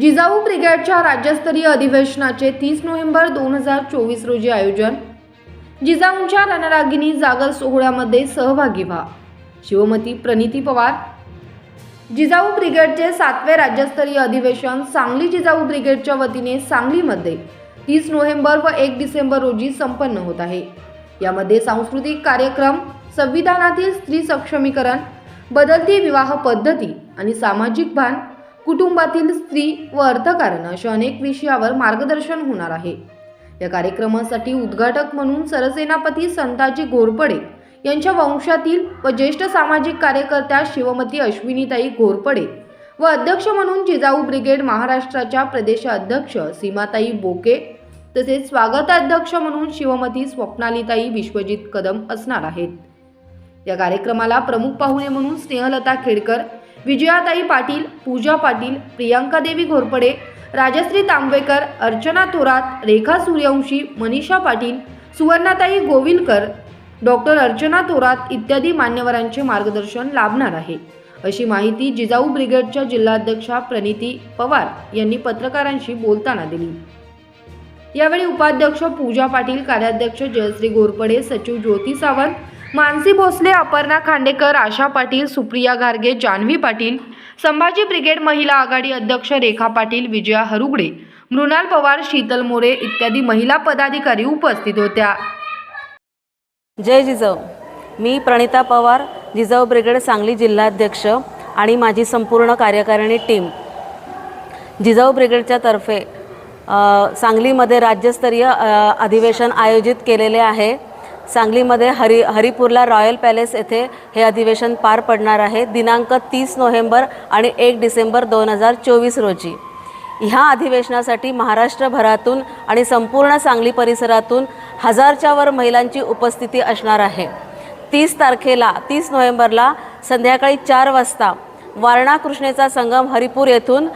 जिजाऊ ब्रिगेडच्या राज्यस्तरीय अधिवेशनाचे तीस नोव्हेंबर दोन हजार चोवीस रोजी आयोजन. जिजाऊंच्या रणरागिनी जागर सोहळ्यामध्ये सहभागी व्हा. शिवमती प्रणिती पवार. जिजाऊ ब्रिगेडचे सातवे राज्यस्तरीय अधिवेशन सांगली जिजाऊ ब्रिगेडच्या वतीने सांगलीमध्ये तीस नोव्हेंबर व एक डिसेंबर रोजी संपन्न होत आहे. यामध्ये सांस्कृतिक कार्यक्रम संविधानातील स्त्री सक्षमीकरण बदलती विवाह पद्धती आणि सामाजिक भान कुटुंबातील स्त्री व अर्थकारण अशा अनेक विषयावर मार्गदर्शन होणार आहे. या कार्यक्रमासाठी उद्घाटक म्हणून सरसेनापती संताजी घोरपडे यांच्या वंशातील व ज्येष्ठ सामाजिक कार्यकर्त्या शिवमती अश्विनीताई घोरपडे व अध्यक्ष म्हणून जिजाऊ ब्रिगेड महाराष्ट्राच्या प्रदेशाध्यक्ष सीमाताई बोके तसेच स्वागताध्यक्ष म्हणून शिवमती स्वप्नालीताई विश्वजित कदम असणार आहेत. या कार्यक्रमाला प्रमुख पाहुणे म्हणून स्नेहलता खेडकर विजयाताई पाटील पूजा पाटील प्रियांका देवी घोरपडे राजश्री तांबेकर अर्चना थोरात रेखा सूर्यवंशी मनीषा पाटील सुवर्णाताई गोविलकर डॉक्टर अर्चना थोरात इत्यादी मान्यवरांचे मार्गदर्शन लाभणार आहे. अशी माहिती जिजाऊ ब्रिगेडच्या जिल्हाध्यक्षा प्रणिती पवार यांनी पत्रकारांशी बोलताना दिली. यावेळी उपाध्यक्ष पूजा पाटील कार्याध्यक्ष जयश्री घोरपडे सचिव ज्योती सावंत मानसी भोसले अपर्णा खांडेकर आशा पाटील सुप्रिया गार्गे जान्हवी पाटील संभाजी ब्रिगेड महिला आघाडी अध्यक्ष रेखा पाटील विजया हरुगडे मृणाल पवार शीतल मोरे इत्यादी महिला पदाधिकारी उपस्थित होत्या. जय जिजाऊ मी प्रणिता पवार जिजाऊ ब्रिगेड सांगली जिल्हाध्यक्ष आणि माझी संपूर्ण कार्यकारिणी टीम. जिजाऊ ब्रिगेडच्या तर्फे सांगलीमध्ये राज्यस्तरीय अधिवेशन आयोजित केलेले आहे. सांगलीमध्ये हरि हरिपूरला रॉयल पॅलेस येथे हे अधिवेशन पार पडणार आहे. दिनांक तीस नोव्हेंबर आणि एक डिसेंबर दोन हजार चोवीस रोजी. ह्या अधिवेशनासाठी महाराष्ट्रभरातून आणि संपूर्ण सांगली परिसरातून हजारच्या वर महिलांची उपस्थिती असणार आहे. तीस तारखेला तीस नोव्हेंबरला संध्याकाळी चार वाजता वारणा कृष्णेचा संगम हरिपूर येथून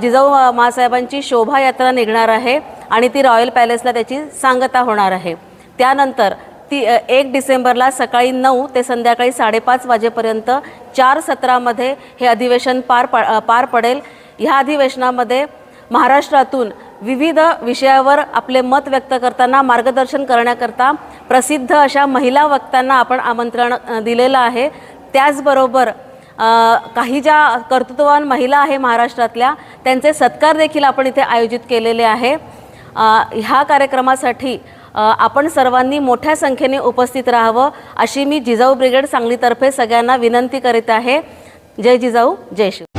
जिजाऊ मासाहेबांची शोभायात्रा निघणार आहे आणि ती रॉयल पॅलेसला त्याची सांगता होणार आहे. त्यानंतर ती एक डिसेंबरला सकाळी नऊ ते संध्याकाळी साडेपाच वाजेपर्यंत चार सत्रामध्ये हे अधिवेशन पार पा पार पडेल. ह्या अधिवेशनामध्ये महाराष्ट्रातून विविध विषयावर आपले मत व्यक्त करताना मार्गदर्शन करण्याकरता प्रसिद्ध अशा महिला वक्त्यांना आपण आमंत्रण दिलेलं आहे. त्याचबरोबर काही ज्या कर्तृत्ववान महिला आहे महाराष्ट्रातल्या त्यांचे सत्कार देखील आपण इथे आयोजित केलेले आहे. ह्या कार्यक्रमासाठी आपण सर्वांनी मोठ्या संख्येने उपस्थित राहावं अशी मी जिजाऊ ब्रिगेड सांगलीतर्फे सगळ्यांना विनंती करीत आहे. जय जिजाऊ जय शिव.